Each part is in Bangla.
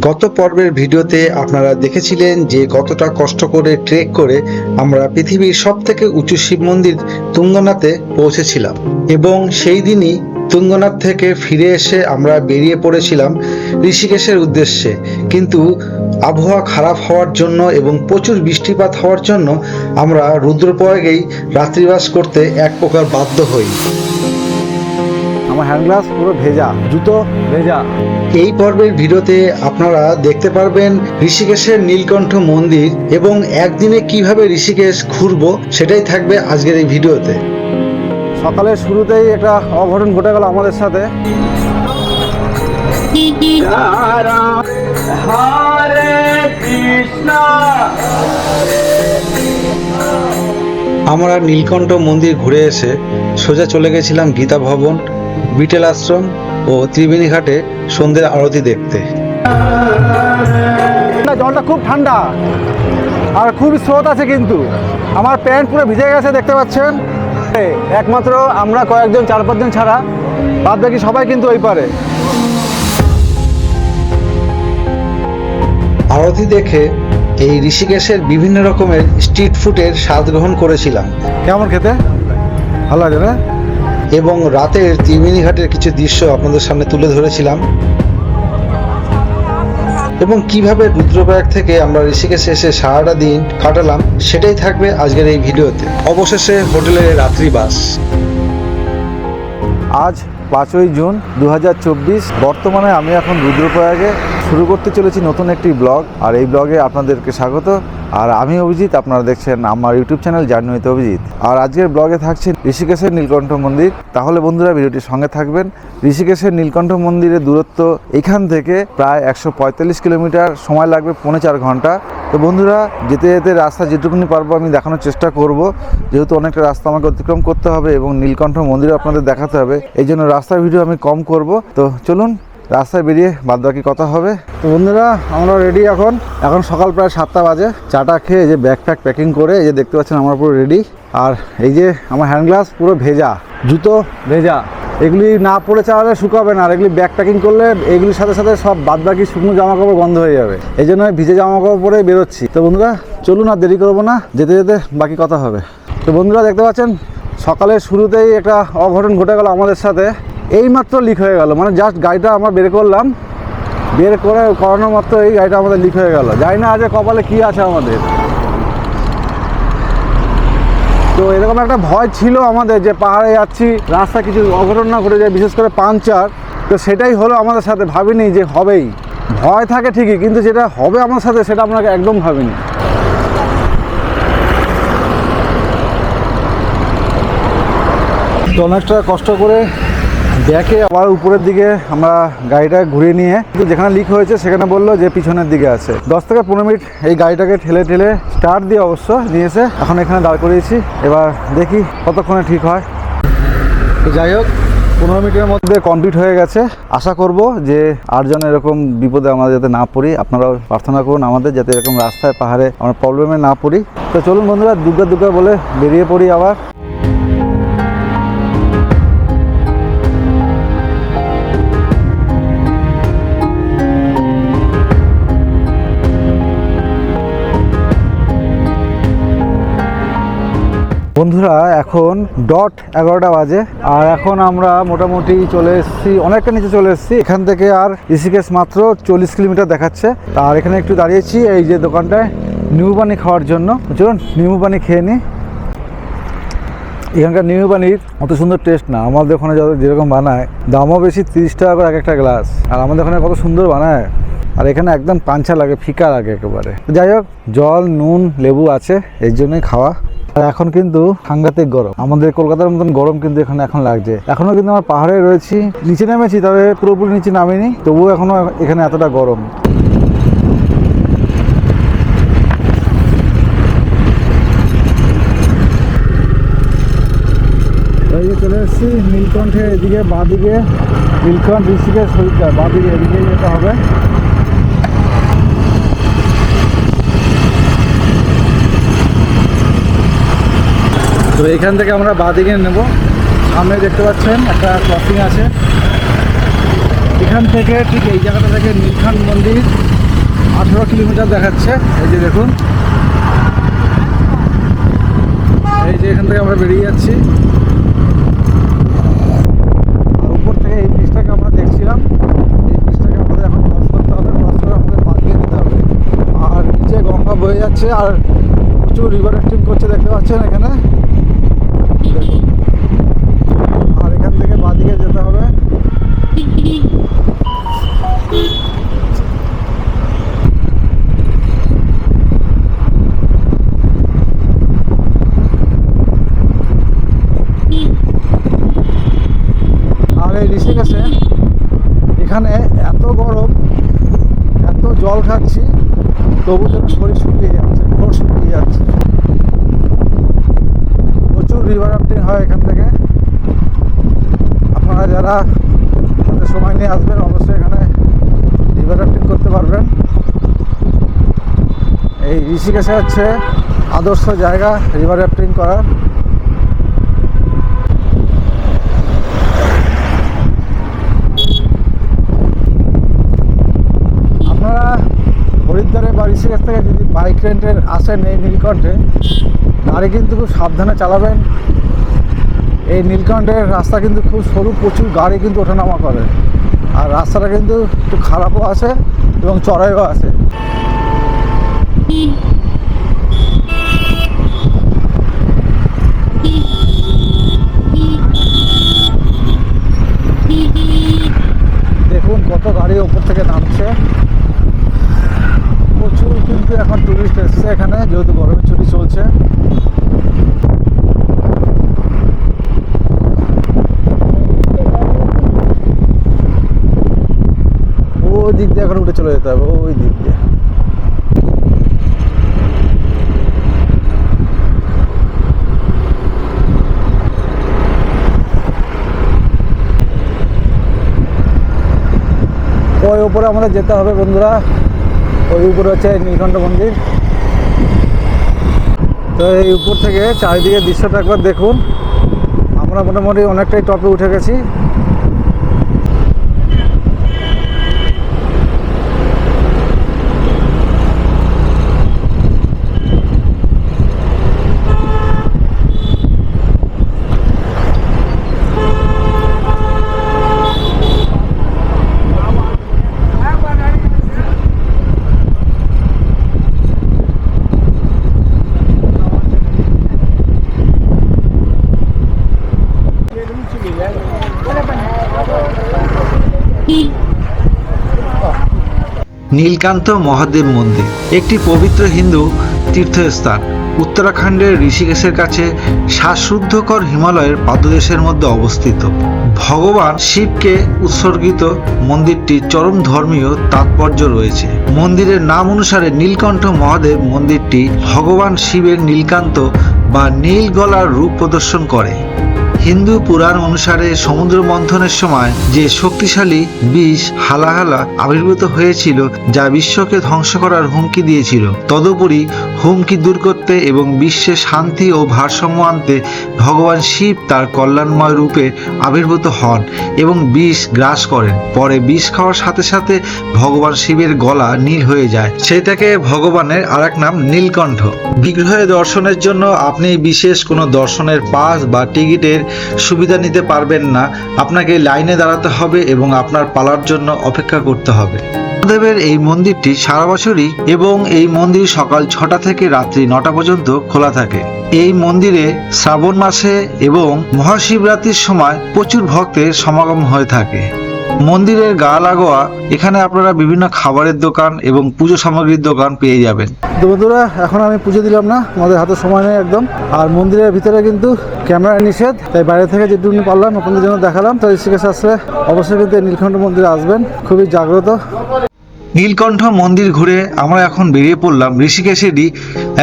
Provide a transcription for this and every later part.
গত পর্বের ভিডিওতে আপনারা দেখেছিলেন যে কতটা কষ্ট করে ট্রেক করে আমরা পৃথিবীর সব থেকে উঁচু শিব মন্দির তুঙ্গনাথে পৌঁছেছিলাম। এবং সেই দিনই তুঙ্গনাথ থেকে ফিরে এসে আমরা বেরিয়ে পড়েছিলাম ঋষিকেশের উদ্দেশ্যে। কিন্তু আবহাওয়া খারাপ হওয়ার জন্য এবং প্রচুর বৃষ্টিপাত হওয়ার জন্য আমরা রুদ্রপ্রয়াগেই রাত্রিবাস করতে এক প্রকার বাধ্য হই। হ্যান্ড গ্লাভস পুরো ভেজা জুতো ভেজা। এই পর্বের ভিডিওতে আপনারা দেখতে পারবেন ঋষিকেশের নীলকণ্ঠ মন্দির এবং একদিনে কীভাবে ঋষিকেশ ঘুরবো সেটাই থাকবে আজকের এই ভিডিওতে। সকালের শুরুতেই একটা অঘটন ঘটে গেল আমাদের সাথে। আমরা নীলকণ্ঠ মন্দির ঘুরে এসে সোজা চলে গেছিলাম গীতা ভবন। বিটেল আশ্রম ও ত্রিবেণী ঘাটে সন্ধ্যের আরতি দেখতে। জলটা খুব ঠান্ডা। আর খুব স্রোত আছে কিন্তু। আমার প্যান্ট পুরো ভিজে গেছে দেখতে পাচ্ছেন? একমাত্র আমরা কয়েকজন চার পাঁচজন ছাড়া। বাদ বাকি সবাই কিন্তু ওই পারে। আরতি দেখে এই ঋষিকেশের বিভিন্ন রকমের স্ট্রিট ফুডের স্বাদ গ্রহণ করেছিলাম। কেমন খেতে? ভালো লাগে না? এবং রাতের ত্রিবেণী ঘাটের কিছু দৃশ্য আপনাদের সামনে তুলে ধরেছিলাম। এবং কীভাবে রুদ্রপ্রয়াগ থেকে আমরা ঋষিকেশে এসে সারাটা দিন কাটালাম, সেটাই থাকবে আজকের এই ভিডিওতে। অবশেষে হোটেলে রাত্রিবাস আজ পাঁচই জুন দু হাজার চব্বিশ। বর্তমানে আমি এখন রুদ্রপ্রয়াগে শুরু করতে চলেছি নতুন একটি ব্লগ, আর এই ব্লগে আপনাদেরকে স্বাগত। আর আমি অভিজিৎ, আপনারা দেখছেন আমার ইউটিউব চ্যানেল জার্নিতে অভিজিৎ। আর আজকের ব্লগে থাকছে ঋষিকেশের নীলকণ্ঠ মন্দির। তাহলে বন্ধুরা ভিডিওটির সঙ্গে থাকবেন। ঋষিকেশের নীলকণ্ঠ মন্দিরের দূরত্ব এখান থেকে প্রায় একশো পঁয়তাল্লিশ কিলোমিটার, সময় লাগবে পৌনে চার ঘণ্টা। তো বন্ধুরা, যেতে যেতে রাস্তা যেটুকুনি পারব আমি দেখানোর চেষ্টা করব। যেহেতু অনেকটা রাস্তা আমাকে অতিক্রম করতে হবে এবং নীলকণ্ঠ মন্দির আপনাদের দেখাতে হবে, এই জন্য রাস্তার ভিডিও আমি কম করব। তো চলুন, রাস্তায় বেরিয়ে বাদ বাকি কথা হবে। তো বন্ধুরা, আমরা রেডি এখন। এখন সকাল প্রায় সাতটা বাজে। চাটা খেয়ে যে ব্যাগ প্যাক প্যাকিং করে, এই যে দেখতে পাচ্ছেন আমরা পুরো রেডি আর এই যে আমার হ্যান্ড গ্লাস পুরো ভেজা, জুতো ভেজা। এগুলি না পরে চালালে শুকাবে না, আর এগুলি ব্যাগ প্যাকিং করলে এগুলির সাথে সাথে সব বাদ বাকি শুকনো জামা কাপড় বন্ধ হয়ে যাবে। এই জন্য ভিজে জামা কাপড় পরে বেরোচ্ছি। তো বন্ধুরা, চলুন আর দেরি করব না, যেতে যেতে বাকি কথা হবে। তো বন্ধুরা, দেখতে পাচ্ছেন, সকালের শুরুতেই একটা অঘটন ঘটে গেল আমাদের সাথে। এইমাত্র লিক হয়ে গেল মানে জাস্ট গাড়িটা আমরা বের করলাম। বের করে করানোর মাত্র এই গাড়িটা আমাদের লিক হয়ে গেল। জানি না আজ কপালে কি আছে আমাদের। তো এরকম একটা ভয় ছিল আমাদের যে পাহাড়ে যাচ্ছি রাস্তা কিছু অঘটন না ঘটে যায়, বিশেষ করে পাঞ্চার, তো সেটাই হলো আমাদের সাথে ভাবিনি যে হবেই। ভয় থাকে ঠিকই, কিন্তু যেটা হবে আমার সাথে সেটা আপনাকে একদম ভাবিনি। তো অনেকটা কষ্ট করে দেখে আবার উপরের দিকে আমরা গাড়িটা ঘুরিয়ে নিয়ে, কিন্তু যেখানে লিক হয়েছে সেখানে বলল যে পিছনের দিকে আছে। দশ থেকে পনেরো মিনিট এই গাড়িটাকে ঠেলে ঠেলে স্টার্ট দিয়ে অবশ্য নিয়েছে এখন এখানে দাঁড় করিয়েছি। এবার দেখি কতক্ষণে ঠিক হয়। যাই হোক, পনেরো মিনিটের মধ্যে কমপ্লিট হয়ে গেছে। আশা করব যে আর যেন এরকম বিপদে আমরা যাতে না পড়ি। আপনারাও প্রার্থনা করুন আমাদের যাতে এরকম রাস্তায়, পাহাড়ে আমরা প্রবলেমে না পড়ি। তো চলুন বন্ধুরা, দুর্গা দুর্গা বলে বেরিয়ে পড়ি আবার। বন্ধুরা, এখন ডট এগারোটা বাজে, আর এখন আমরা মোটামুটি চলে এসেছি, অনেকটা নিচে চলে এসেছি। এখান থেকে আর ঋষিকেশ মাত্র চল্লিশ কিলোমিটার দেখাচ্ছে। আর এখানে একটু দাঁড়িয়েছি, এই যে দোকানটায় নিউ পানি খাওয়ার জন্য। চলুন নিউ পানি খেয়ে নিই। এখানকার নিউ পানির অত সুন্দর টেস্ট না। আমাদের ওখানে যত যেরকম বানায়, দামও বেশি, তিরিশ টাকা করে এক একটা গ্লাস আর আমাদের ওখানে কত সুন্দর বানায়। আর এখানে একদম পাঞ্চা লাগে, ফিকা লাগে একেবারে। যাই হোক, জল, নুন, লেবু আছে, এর জন্যই খাওয়া। আর এখন কিন্তু সাংঘাতিক গরম। আমাদের কলকাতার মতন গরম কিন্তু এখানে এখন লাগছে। এখনও কিন্তু আমার পাহাড়ে রয়েছি। নিচে নেমেছি, তবে পুরোপুরি নিচে নামিনি। তবুও এখনও এখানে এতটা গরম। চলে এসেছি নীলকণ্ঠের এদিকে, বাঁদিকে। নীলকণ্ঠ ঋষিকেশ হরিদ্বার বাঁদিকে এদিকে যেতে হবে। তো এখান থেকে আমরা বাঁদিকে নেব। সামনে দেখতে পাচ্ছেন একটা ক্রসিং আছে। এখান থেকে ঠিক এই জায়গাটা থেকে নীলখান মন্দির আঠেরো কিলোমিটার দেখাচ্ছে। এই যে দেখুন। এই যে এখান থেকে আমরা বেরিয়ে যাচ্ছি। আর উপর থেকে এই ব্রিজটাকে আমরা দেখছিলাম। এই ব্রিজটাকে আমাদের এখন ক্রস করতে হবে। ক্রস করে আমাদের পাঠিয়ে দিতে হবে। আর নিচে গঙ্গা বয়ে যাচ্ছে। আর প্রচুর রিভার রাফটিং করছে, দেখতে পাচ্ছেন এখানে দেখুন আর এখান বাদিকে যেতে হবে। আর এই ঋষিকেশে এখানে এত গরম, এত জল খাচ্ছি, তবু যেন শরীর শুকিয়ে যাচ্ছে পুরো শুকিয়ে যাচ্ছে। প্রচুর রিভার হয় এখান থেকে। আপনারা যারা হাতে সময় নিয়ে আসবেন, অবশ্যই এখানে রিভার রাফটিং করতে পারবেন। এই ঋষিকেশে হচ্ছে আদর্শ জায়গা রিভার রাফটিং করার। আপনারা হরিদ্বারে বা ঋষিকেশ থেকে যদি বাইক রেন্টের আসেন এই নীলকণ্ঠে গাড়ি কিন্তু খুব সাবধানে চালাবেন। এই নীলকণ্ঠের রাস্তা কিন্তু খুব সরু, প্রচুর গাড়ি কিন্তু ওঠানামা করে। আর রাস্তাটা কিন্তু একটু খারাপও আছে এবং চড়াইও আছে। দেখুন কত গাড়ি ওপর থেকে নামছে। প্রচুর কিন্তু এখন টুরিস্ট এসছে এখানে, যেহেতু গরমের ছুটি চলছে। ওই দিক দিয়ে এখন উঠে চলে যেতে হবে, ওই দিক দিয়ে। ওই উপরে আমাদের যেতে হবে বন্ধুরা, ওই উপরে হচ্ছে নীলকণ্ঠ মন্দির। তো এই উপর থেকে চারিদিকে দৃশ্যটা একবার দেখুন। আমরা মোটামুটি অনেকটাই টপে উঠে গেছি। নীলকান্ত মহাদেব মন্দির, একটি পবিত্র হিন্দু তীর্থস্থান। উত্তরাখণ্ডের ঋষিকেশের কাছে শ্বাসরুদ্ধকর হিমালয়ের পাদদেশের মধ্যে অবস্থিত। ভগবান শিবকে উৎসর্গিত মন্দিরটি চরম ধর্মীয় তাৎপর্য রয়েছে। মন্দিরের নাম অনুসারে নীলকণ্ঠ মহাদেব মন্দিরটি ভগবান শিবের নীলকান্ত বা নীল গলার রূপ প্রদর্শন করে। হিন্দু পুরাণ অনুসারে সমুদ্র মন্থনের সময় যে শক্তিশালী বিষ হালাহালা আবির্ভূত হয়েছিল, যা বিশ্বকে ধ্বংস করার হুমকি দিয়েছিল। তদুপরি হুমকি দূর করতে এবং বিশ্বে শান্তি ও ভারসাম্য আনতে ভগবান শিব তার কল্যাণময় রূপে আবির্ভূত হন এবং বিষ গ্রাস করেন। পরে বিষ খাওয়ার সাথে সাথে ভগবান শিবের গলা নীল হয়ে যায়। সেটাকে ভগবানের আরেক নাম নীলকণ্ঠ। বিগ্রহে দর্শনের জন্য আপনি বিশেষ কোনো দর্শনের পাস বা টিকিটের সুবিধা নিতে পারবেন না। আপনাকে লাইনে দাঁড়াতে হবে এবং আপনার পালার জন্য অপেক্ষা করতে হবে। মহাদেবের এই মন্দিরটি সারা বছরই এবং এই মন্দির সকাল ছটা থেকে রাত্রি নটা পর্যন্ত খোলা থাকে। এই মন্দিরে শ্রাবণ মাসে এবং মহাশিবরাত্রির সময় প্রচুর ভক্তের সমাগম হয়ে থাকে। মন্দিরের গা লাগোয়া এখানে আপনারা বিভিন্ন খাবারের দোকান এবং পুজো সামগ্রীর দোকান পেয়ে যাবেন। বন্ধুরা এখন আমি পুজো দিলাম না আমাদের হাতে সময় নেই একদম। আর মন্দিরের ভিতরে কিন্তু ক্যামেরা নিষেধ তাই বাইরে থেকে যেটুকু পারলাম আপনাদের জন্য দেখালাম। তো ঋষিকেশ আসলে অবশ্যই কিন্তু নীলকণ্ঠ মন্দিরে আসবেন খুবই জাগ্রত। নীলকণ্ঠ মন্দির ঘুরে আমরা এখন বেরিয়ে পড়লাম ঋষিকেশেরই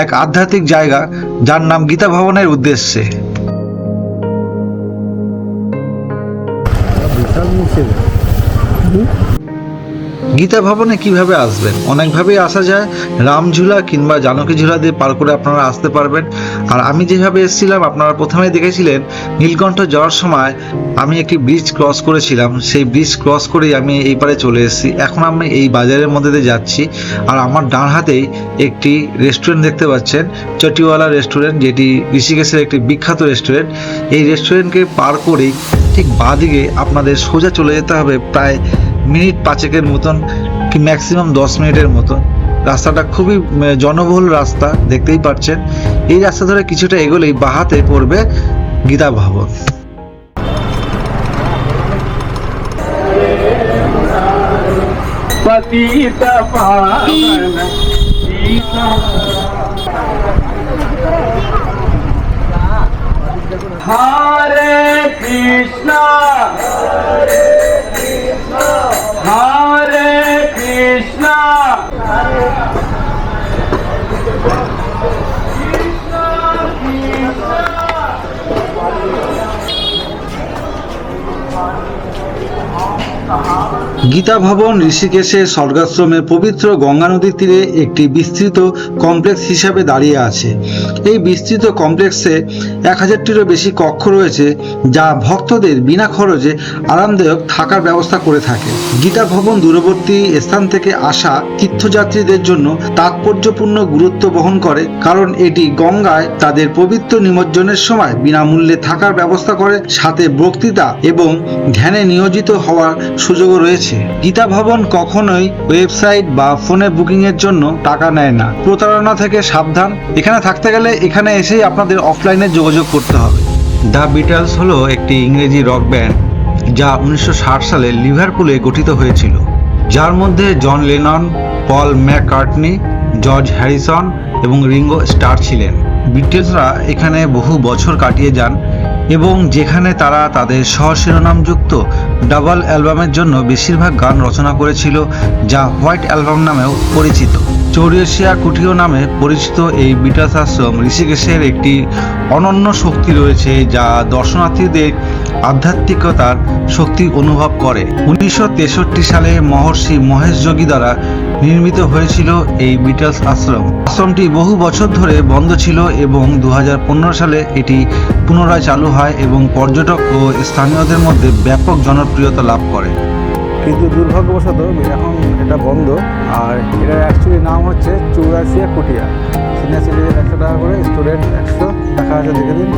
এক আধ্যাত্মিক জায়গা যার নাম গীতা ভবনের উদ্দেশ্যে। carro. গীতা ভবনে কীভাবে আসবেন? অনেকভাবেই আসা যায়। রামঝুলা কিংবা জানকী ঝুলা দিয়ে পার করে আপনারা আসতে পারবেন। আর আমি যেভাবে এসেছিলাম, আপনারা প্রথমে দেখেছিলেন, নীলকণ্ঠ যাওয়ার সময় আমি একটি ব্রিজ ক্রস করেছিলাম। সেই ব্রিজ ক্রস করেই আমি এই পারে চলে এসেছি। এখন আমি এই বাজারের মধ্যে দিয়ে যাচ্ছি। আর আমার ডান হাতেই একটি রেস্টুরেন্ট দেখতে পাচ্ছেন, চটিওয়ালা রেস্টুরেন্ট যেটি ঋষিকেশের একটি বিখ্যাত রেস্টুরেন্ট এই রেস্টুরেন্টকে পার করেই ঠিক বাঁদিকে আপনাদের সোজা চলে যেতে হবে প্রায় মিনিট পাঁচেকের মতন কি ম্যাক্সিমাম দশ মিনিটের মতন। রাস্তাটা খুবই জনবহুল রাস্তা দেখতেই পাচ্ছেন। এই রাস্তা ধরে কিছুটা এগোলেই বাহাতে পড়বে গীতা ভবন। হরে কৃষ্ণ। হরে Krishna. Krishna Krishna. গীতা ভবন ঋষিকেশের স্বর্গাশ্রমের পবিত্র গঙ্গা নদীর তীরে একটি বিস্তৃত কমপ্লেক্স হিসাবে দাঁড়িয়ে আছে। এই বিস্তৃত কমপ্লেক্সে এক হাজারটিরও বেশি কক্ষ রয়েছে যা ভক্তদের বিনা খরচে আরামদায়ক থাকার ব্যবস্থা করে থাকে। গীতা ভবন দূরবর্তী স্থান থেকে আসা তীর্থযাত্রীদের জন্য তাৎপর্যপূর্ণ গুরুত্ব বহন করে, কারণ এটি গঙ্গায় তাদের পবিত্র নিমজ্জনের সময় বিনামূল্যে থাকার ব্যবস্থা করে, সাথে বক্তৃতা এবং ধ্যানে নিয়োজিত হওয়ার সুযোগও রয়েছে। গীতা ভবন কখনোই ওয়েবসাইট বা ফোনে বুকিং এর জন্য টাকা নেয় না। প্রতারণা থেকে সাবধান। এখানে থাকতে গেলে এখানে এসেই আপনাদের অফলাইনে যোগাযোগ করতে হবে। দ্য বিটালস হলো একটি ইংরেজি রক ব্যান্ড, যা উনিশশো ষাট সালে লিভারপুলে গঠিত হয়েছিল। যার মধ্যে John Lennon, Paul McCartney George Harrison এবং রিঙ্গো স্টার ছিলেন। বিটলসরা এখানে বহু বছর কাটিয়ে যান এবং যেখানে তারা তাদের সহশিরোনামযুক্ত ডাবল অ্যালবামের জন্য বেশিরভাগ গান রচনা করেছিল, যা হোয়াইট অ্যালবাম নামেও পরিচিত। চৌরিয়াশিয়া কুটিও নামে পরিচিত এই বিটাস আশ্রম ঋষিকেশের একটি অনন্য শক্তি রয়েছে, যা দর্শনার্থীদের আধ্যাত্মিকতার শক্তি অনুভব করে। উনিশশো তেষট্টি সালে মহর্ষি মহেশ যোগী দ্বারা নির্মিত হয়েছিল এই বিটালস আশ্রম। আশ্রমটি বহু বছর ধরে বন্ধ ছিল এবং দু হাজার পনেরো সালে এটি পুনরায় চালু হয় এবং পর্যটক ও স্থানীয়দের মধ্যে ব্যাপক জনপ্রিয়তা লাভ করে। কিন্তু দুর্ভাগ্যবশত এখন এটা বন্ধ আর এটার অ্যাকচুয়ালি নাম হচ্ছে চৌরাশিয়া কুটিয়া। সিনিয়র সিটিজেন একশো টাকা করে স্টুডেন্ট একশো টাকা আছে দেখে দিন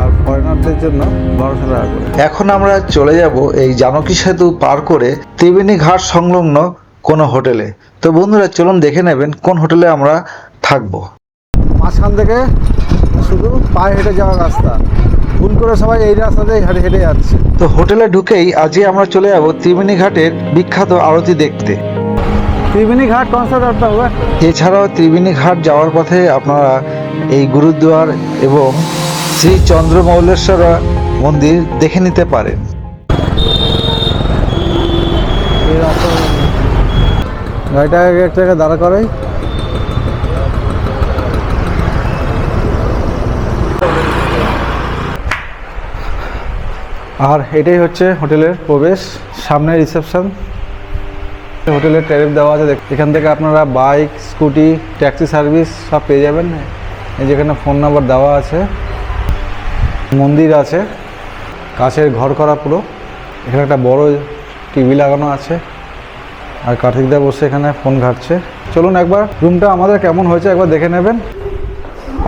আর ফরেনারদের জন্য বারোশো টাকা করে। এখন আমরা চলে যাব এই জানকী সেতু পার করে ত্রিবেণী ঘাট সংলগ্ন কোনো হোটেলে। তো বন্ধুরা চলুন দেখে নেবেন কোন হোটেলে আমরা থাকব। মাঝখান থেকে শুধু পায়ে হেঁটে যাওয়ার রাস্তা। ভুল করে সবাই এই রাস্তাতেই হেঁটে হেঁটে যাচ্ছে। তো হোটেলে ঢুকেই আজই আমরা চলে যাব ত্রিবেণী ঘাটের বিখ্যাত আরতি দেখতে। ত্রিবেণী ঘাট হবে। এছাড়াও ত্রিবেণী ঘাট যাওয়ার পথে আপনারা এই গুরুদ্বার এবং শ্রী চন্দ্রমৌলেশ্বর মন্দির দেখে নিতে পারেন এই রাস্তা গাড়িটা আগে এক জায়গায় দাঁড়া করাই আর এটাই হচ্ছে হোটেলের প্রবেশ, সামনে রিসেপশন। হোটেলের ট্যারিফ দেওয়া আছে এখান থেকে আপনারা বাইক, স্কুটি, ট্যাক্সি সার্ভিস সব পেয়ে যাবেন। এই যেখানে ফোন নাম্বার দেওয়া আছে। মন্দির আছে, কাছের ঘর করা পুরো। এখানে একটা বড় টিভি লাগানো আছে। আর কার্তিকদা বসে এখানে ফোন ঘাটছে। চলুন একবার, রুমটা আমাদের কেমন হয়েছে একবার দেখে নেবেন।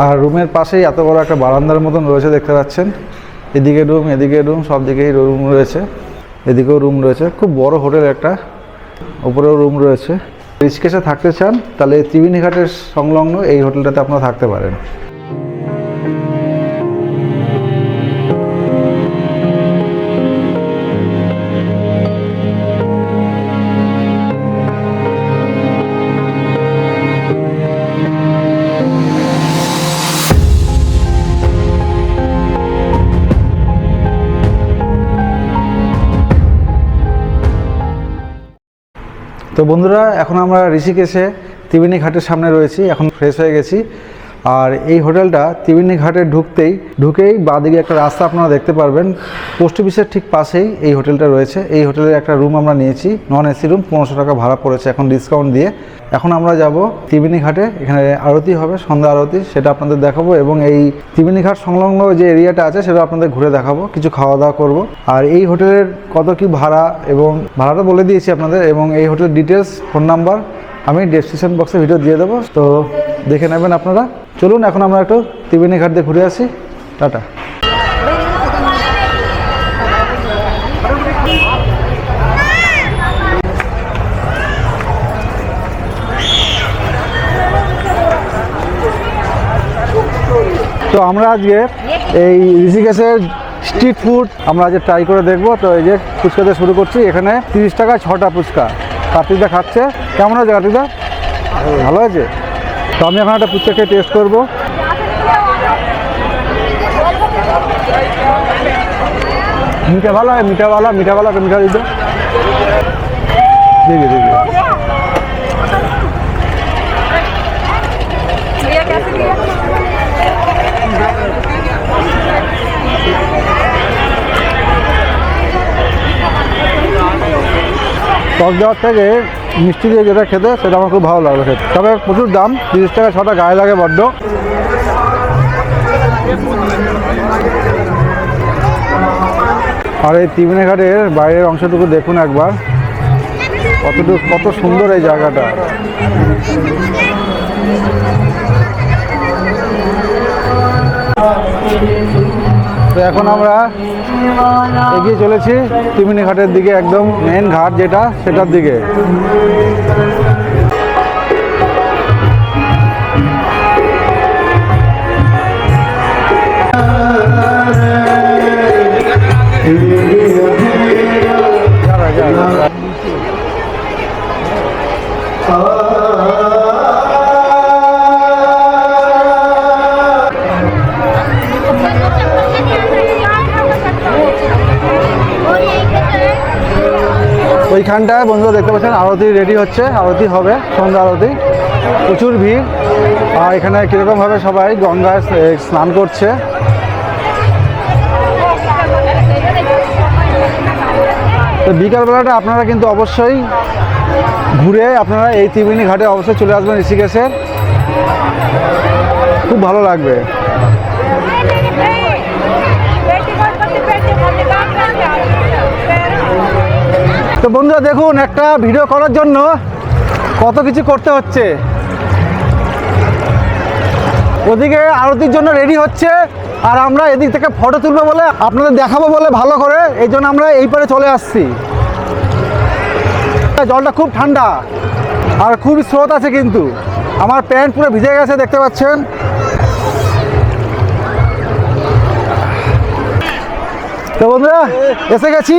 আর রুমের পাশেই এত বড় একটা বারান্দার মতন রয়েছে দেখতে পাচ্ছেন। এদিকে রুম এদিকে রুম, সব দিকেই রুম রয়েছে। এদিকেও রুম রয়েছে। খুব বড় হোটেল একটা, উপরেও রুম রয়েছে। ঋষিকেশে থাকতে চান, তাহলে ত্রিবেণী ঘাটের সংলগ্ন এই হোটেলটাতে আপনারা থাকতে পারেন। তো বন্ধুরা এখন আমরা ঋষিকেশে ত্রিবেণী ঘাটের সামনে রয়েছি। এখন ফ্রেশ হয়ে গেছি। আর এই হোটেলটা ত্রিবেণী ঘাটে ঢুকতেই, ঢুকেই বাঁদিকে একটা রাস্তা আপনারা দেখতে পারবেন। পোস্ট অফিসের ঠিক পাশেই এই হোটেলটা রয়েছে। এই হোটেলের একটা রুম আমরা নিয়েছি নন এসি রুম, পনেরোশো টাকা ভাড়া পড়েছে এখন ডিসকাউন্ট দিয়ে। এখন আমরা যাব ত্রিবেণী ঘাটে, এখানে আরতি হবে, সন্ধ্যা আরতি, সেটা আপনাদের দেখাবো এবং এই ত্রিবেণী ঘাট সংলগ্ন যে এরিয়াটা আছে, সেটা আপনাদের ঘুরে দেখাবো, কিছু খাওয়া দাওয়া করব। আর এই হোটেলের কত কি ভাড়া এবং ভাড়াটা বলে দিয়েছি আপনাদের এবং এই হোটেলের ডিটেলস ফোন নাম্বার আমি ডেসক্রিপশন বক্সে ভিডিও দিয়ে দেবো। তো দেখে নেবেন আপনারা। চলুন, এখন আমরা একটু ত্রিবেণী ঘাট দিয়ে ঘুরে আসি। টাটা। তো আমরা আজকে এই ঋষিকেশের স্ট্রিট ফুড আমরা আজকে ট্রাই করে দেখব। তো এই যে ফুচকাতে শুরু করছি। এখানে তিরিশ টাকা ছটা ফুচকা। কার্তিকদা খাচ্ছে। কেমন আছে কার্তিকদা ভালো আছে তো আমি এখন একটা পুচ্চাকে টেস্ট করব। মিঠা ভালো হয়, মিঠা ভালো মিঠা ভালো মিঠা দিতে। দেখি দেখি। টক দেওয়ার থেকে মিষ্টি দিয়ে যেটা খেতে, সেটা আমার খুব ভালো লাগল খেতে। তবে প্রচুর দাম, তিরিশ টাকা ছটা গায়ে লাগে বড্ড। আর এই তিমিনে ঘাটের বাইরের অংশটুকু দেখুন একবার। কতটুকু, কত সুন্দর এই জায়গাটা। তো এখন আমরা এগিয়ে চলেছি তিমিনি ঘাটের দিকে একদম মেন ঘাট যেটা সেটার দিকে। ওইখানটায় বন্ধুরা দেখতে পাচ্ছেন, আরতি রেডি হচ্ছে, আরতি হবে, সন্ধ্যা আরতি। প্রচুর ভিড়। আর এখানে কীরকমভাবে সবাই গঙ্গায় স্নান করছে। তো বিকালবেলাটা আপনারা কিন্তু অবশ্যই ঘুরে আপনারা এই ত্রিবেণী ঘাটে অবশ্যই চলে আসবেন ঋষিকেশের। খুব ভালো লাগবে। তো বন্ধুরা দেখুন, একটা ভিডিও করার জন্য কত কিছু করতে হচ্ছে। ওদিকে আরতির জন্য রেডি হচ্ছে, আর আমরা এদিক থেকে ফটো তুলবো বলে আপনাদের দেখাবো বলে ভালো করে, এই জন্য আমরা এই পারে চলে আসছি। জলটা খুব ঠান্ডা, আর খুব স্রোত আছে কিন্তু। আমার প্যান্ট পুরো ভিজে গেছে, দেখতে পাচ্ছেন? তো বন্ধুরা, এসে গেছি।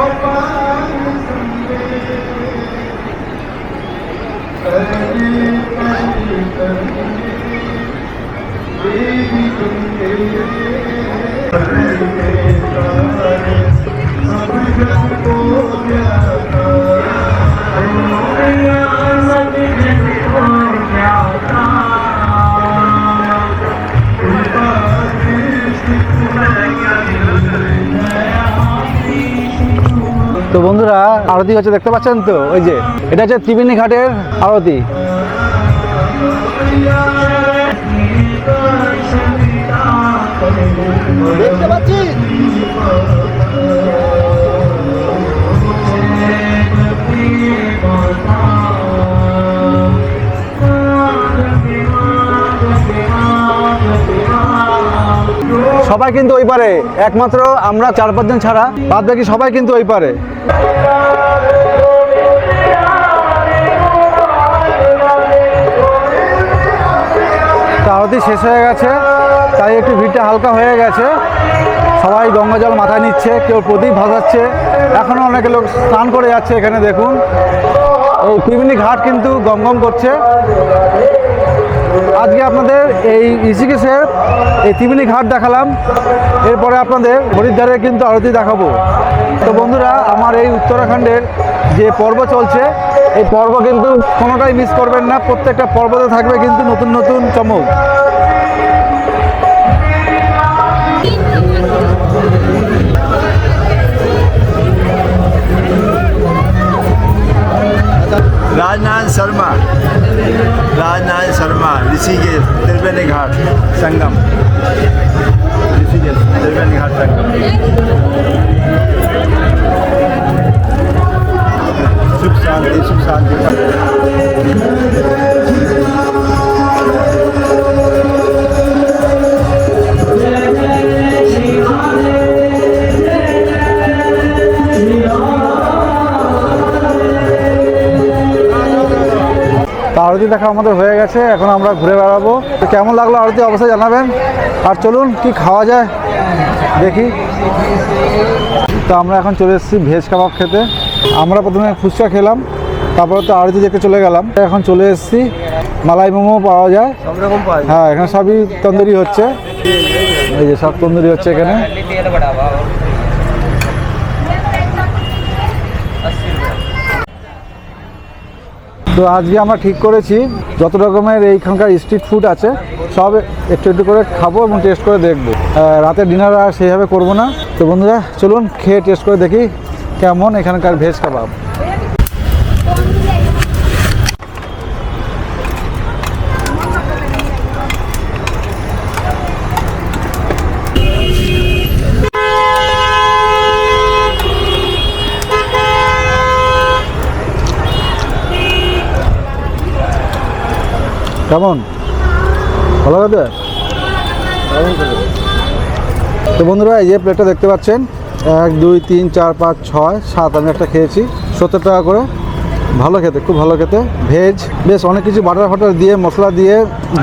তো বন্ধুরা আরতি হচ্ছে দেখতে পাচ্ছেন তো? ওই যে এটা হচ্ছে ত্রিবেণী ঘাটের আরতি। দেখতে সবাই কিন্তু ওই পারে। একমাত্র আমরা চার পাঁচজন ছাড়া। বাদ বাকি সবাই কিন্তু ওই পারে। তা আরতি শেষ হয়ে গেছে। তাই একটু ভিড়টা হালকা হয়ে গেছে। সবাই গঙ্গা জল মাথায় নিচ্ছে, কেউ প্রদীপ ভাসাচ্ছে। এখনও অনেকে লোক স্নান করে যাচ্ছে এখানে দেখুন। এই ত্রিবেণী ঘাট কিন্তু গমগম করছে। আজকে আপনাদের এই ঋষিকেশের এই ত্রিবেণী ঘাট দেখালাম। এরপরে আপনাদের হরিদ্বারে কিন্তু আরতি দেখাবো। তো বন্ধুরা, আমার এই উত্তরাখণ্ডের যে পর্ব চলছে, এই পর্ব কিন্তু কোনোটাই মিস করবেন না। প্রত্যেকটা পর্বতে থাকবে কিন্তু নতুন নতুন চমক। राजनारायण शर्मा। राजनारायण शर्मा, ऋषिकेश, त्रिवेणी घाट संगम। ऋषिकेश, त्रिवेणी घाट संगम। सुख शांति सुख शांति। আরতি দেখা আমাদের হয়ে গেছে এখন আমরা ঘুরে বেড়াবো। কেমন লাগল আরতি অবশ্যই জানাবেন? আর চলুন কি খাওয়া যায়? দেখি। তো আমরা এখন চলে এসেছি ভেজ কাবাব খেতে। আমরা প্রথমে ফুচকা খেলাম তারপরে তো আরতি দেখতে চলে গেলাম। এখন চলে এসেছি মালাই মোমো পাওয়া যায়। সব রকম পাওয়া হ্যাঁ এখানে সবই তন্দুরি হচ্ছে। এই যে সব তন্দুরি হচ্ছে এখানে। তো আজকে আমরা ঠিক করেছি, যত রকমের এইখানকার স্ট্রিট ফুড আছে, সব একটু একটু করে খাব এবং টেস্ট করে দেখব। রাতে ডিনার আর সেইভাবে করব না। তো বন্ধুরা, চলুন খেয়ে টেস্ট করে দেখি কেমন এখানকার ভেজ কাবাব কেমন? ভালো হবে তো বন্ধুরা, এই যে প্লেটটা দেখতে পাচ্ছেন, এক, দুই, তিন, চার, পাঁচ, ছয়, সাত, আমি একটা খেয়েছি, সত্তর টাকা করে। ভালো খেতে, খুব ভালো খেতে। ভেজ, বেশ অনেক কিছু বাটার ফাটার দিয়ে, মশলা দিয়ে,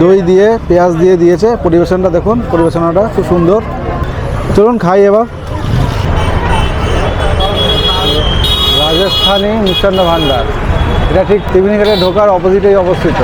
দই দিয়ে, পেঁয়াজ দিয়ে দিয়েছে। পরিবেশনটা দেখুন, পরিবেশনটা খুব সুন্দর। চলুন খাই এবার। রাজস্থানী মিষ্টান্ন ভাণ্ডার এটা ঠিক ত্রিবেণী ঘাটে ঢোকার অপোজিটেই অবস্থিত।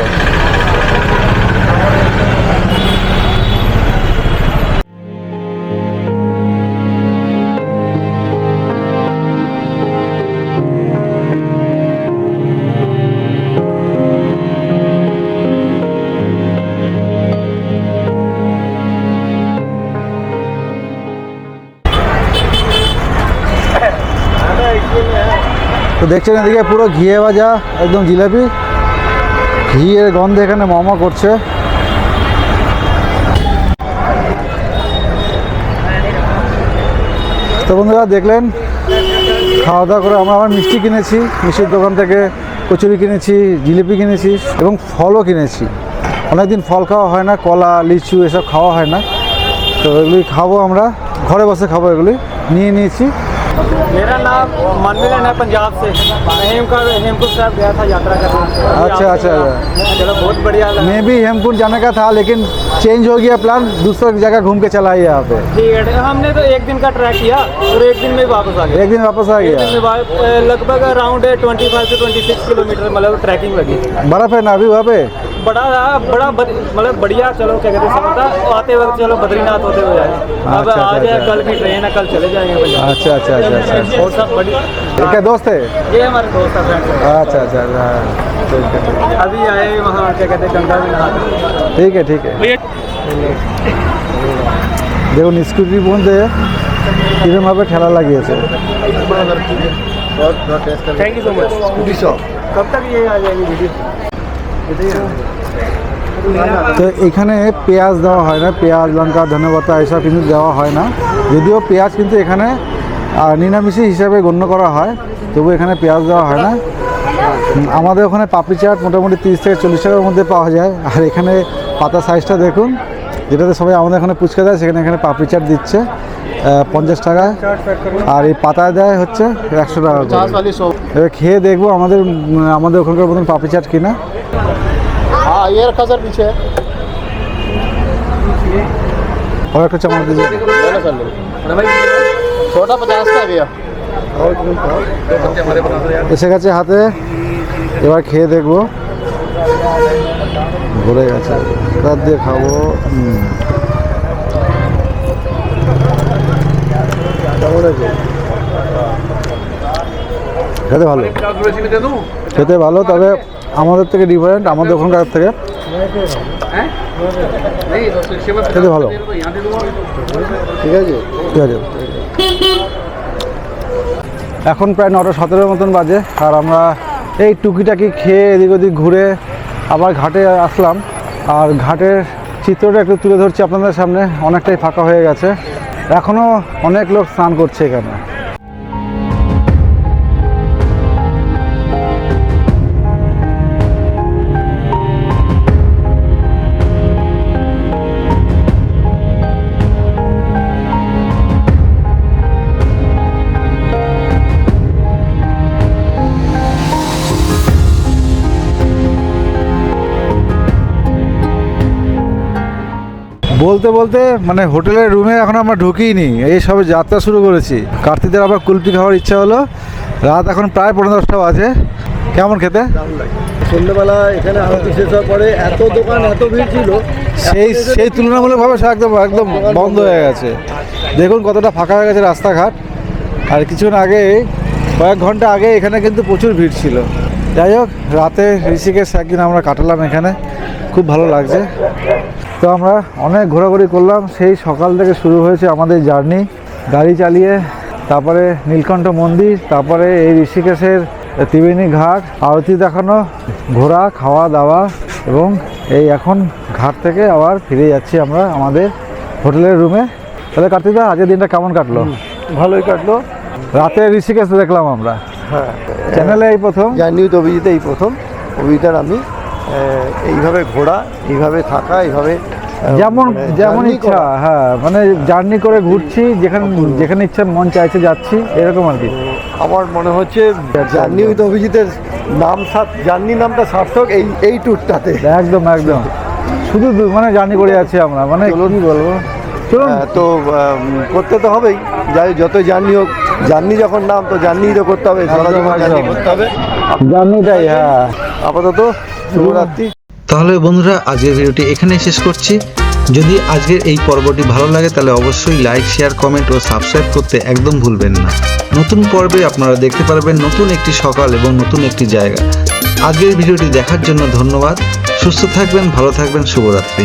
তো দেখছেন এদিকে পুরো ঘিয়ে ভাজা, একদম জিলাপি। ঘিয়ের গন্ধে এখানে মমা করছে। তো বন্ধুরা, দেখলেন? খাওয়া দাওয়া করে আমরা আবার মিষ্টি কিনেছি। মিষ্টির দোকান থেকে কচুরি কিনেছি, জিলিপি কিনেছি এবং ফলও কিনেছি। অনেকদিন ফল খাওয়া হয় না, কলা, লিচু এসব খাওয়া হয় না। তো এগুলি খাব আমরা। ঘরে বসে খাব এগুলি। নিয়ে নিয়েছি। मेरा नाम मनमिलन है पंजाब से। मैं हेमकुंड हेमकुंड साहब गया था यात्रा करने। अच्छा, अच्छा, चलो बहुत बढ़िया लगा। मैं भी हेमकुंड जाने का था लेकिन चेंज हो गया प्लान दूसरा जगह घूम के चला यहाँ पे। ठीक है हमने तो एक दिन का ट्रैक किया और एक दिन में वापस आ गए एक दिन वापस आ गया। लगभग अराउंड ट्वेंटी फाइव से ट्वेंटी सिक्स किलोमीटर मतलब ट्रैकिंग लगी। बर्फ़ है ना अभी वहाँ पे? बड़ा रहा बड़ा बद- मतलब बढ़िया चलो क्या कहते हैं समय था आते वक्त चलो बद्रीनाथ होते हुए जाए अब अच्छा, आज अच्छा, है अच्छा। कल की ट्रेन है कल चले जाएंगे पंजाब अच्छा अच्छा अच्छा अच्छा और सब बढ़िया ये क्या दोस्त है ये हमारे दोस्त है फ्रेंड अच्छा अच्छा अच्छा ठीक है ठीक है। अभी आए वहाँ क्या कहते हैं गंगा में नहा ঠিক আছে ঠিক আছে দেখুন স্কুটির মধ্যে কীরকমভাবে ঠেলা লাগিয়েছে थैंक यू सो मच कब तक ये आ जाएगी वीडियो তো এখানে পেঁয়াজ দেওয়া হয় না, পেঁয়াজ, লঙ্কা, ধনেপাতা এসব কিন্তু দেওয়া হয় না। যদিও পেঁয়াজ কিন্তু এখানে নিরামিষি হিসাবে গণ্য করা হয়, তবু এখানে পেঁয়াজ দেওয়া হয় না। আমাদের ওখানে পাপড়ি চাট মোটামুটি তিরিশ থেকে চল্লিশ টাকার মধ্যে পাওয়া যায়। আর এখানে পাতা সাইজটা দেখুন, যেটাতে সবাই আমাদের এখানে পুচকা দেয়, সেখানে এখানে পাপড়ি চাট দিচ্ছে। পঞ্চাশ টাকা আর এই পাতায় দেয় হচ্ছে একশো টাকা করে। এবার খেয়ে দেখবো আমাদের উম, আমাদের ওখানকার মতন পাপড়ি চাট কিনা हाँ ये रखा सर पीछे और একটা চামচ দিবে छोटा पचास का भैया এসে গেছে হাতে এবার খেয়ে দেখবো ভরে গেছে তার দিয়ে খাবো হুম। খেতে ভালো। খেতে ভালো, তবে আমাদের থেকে ডিফারেন্ট আমাদের ওখানকার থেকে। খেতে ভালো। ঠিক আছে? ঠিক আছে। এখন প্রায় নটা সতেরোর মতন বাজে, আর আমরা এই টুকিটাকি খেয়ে এদিক ওদিক ঘুরে আবার ঘাটে আসলাম। আর ঘাটের চিত্রটা একটু তুলে ধরছি আপনাদের সামনে, অনেকটাই ফাঁকা হয়ে গেছে। এখনও অনেক লোক স্নান করছে এখানে। বলতে বলতে মানে হোটেলের রুমে এখন আমরা ঢুকিনি এই সবে যাত্রা শুরু করেছি। কার্তিকদের আবার কুলপি খাওয়ার ইচ্ছা হলো। রাত এখন প্রায় পনেরো দশটা বাজে কেমন খেতে? সন্ধ্যেবেলা এখানে আরতি শেষ হওয়ার পরে এত দোকান এত ভিড় ছিল। সেই সেই তুলনামূলকভাবে সে একদম একদম বন্ধ হয়ে গেছে। দেখুন কতটা ফাঁকা হয়ে গেছে রাস্তাঘাট। আর কিছুক্ষণ আগে কয়েক ঘণ্টা আগে এখানে কিন্তু প্রচুর ভিড় ছিল। যাই হোক রাতে ঋষিকেশ একদিন আমরা কাটালাম এখানে। খুব ভালো লাগছে। তো আমরা অনেক ঘোরাঘুরি করলাম। সেই সকাল থেকে শুরু হয়েছে আমাদের জার্নি। গাড়ি চালিয়ে তারপরে নীলকণ্ঠ মন্দির তারপরে এই ঋষিকেশের ত্রিবেণী ঘাট আরতি দেখানো ঘোরা খাওয়া দাওয়া এবং এই এখন ঘাট থেকে আবার ফিরে যাচ্ছি আমরা আমাদের হোটেলের রুমে। তাহলে কার্তিকদা আজকের দিনটা কেমন কাটলো? ভালোই কাটলো। রাতে ঋষিকেশ দেখলাম আমরা। হ্যাঁ। চ্যানেলে এই প্রথম? জার্নি তো অভিজিৎ এই প্রথম। অভিজিতার আমি এইভাবে ঘোরা এইভাবে থাকা এইভাবে যেমন মানে যেমন ইচ্ছা হ্যাঁ মানে জার্নি করে ঘুরছি যেখানে যেখানে ইচ্ছা মন চাইছে যাচ্ছি এরকম আর কি। আমার মনে হচ্ছে জার্নি উইথ অভিজিতের নাম সাত জার্নি নামটা সার্থক এই এই ট্যুরটাতে একদম একদম। শুধু মানে জার্নি করে যাচ্ছি আমরা মানে কি বলব? চলুন। তো করতে তো হবেই। যাই যত জার্নি হোক জার্নি যখন নাম তো জার্নি তো। করতে হবে জার্নিটাই হ্যাঁ। আপাতত শুভরাত্রি। তাহলে বন্ধুরা, আজকের ভিডিওটি এখানেই শেষ করছি। যদি আজকের এই পর্বটি ভালো লাগে, তাহলে অবশ্যই লাইক শেয়ার কমেন্ট ও সাবস্ক্রাইব করতে একদম ভুলবেন না। নতুন পর্বে আপনারা দেখতে পারবেন নতুন একটি সকাল এবং নতুন একটি জায়গা। আজকের ভিডিওটি দেখার জন্য ধন্যবাদ। সুস্থ থাকবেন, ভালো থাকবেন, শুভরাত্রি।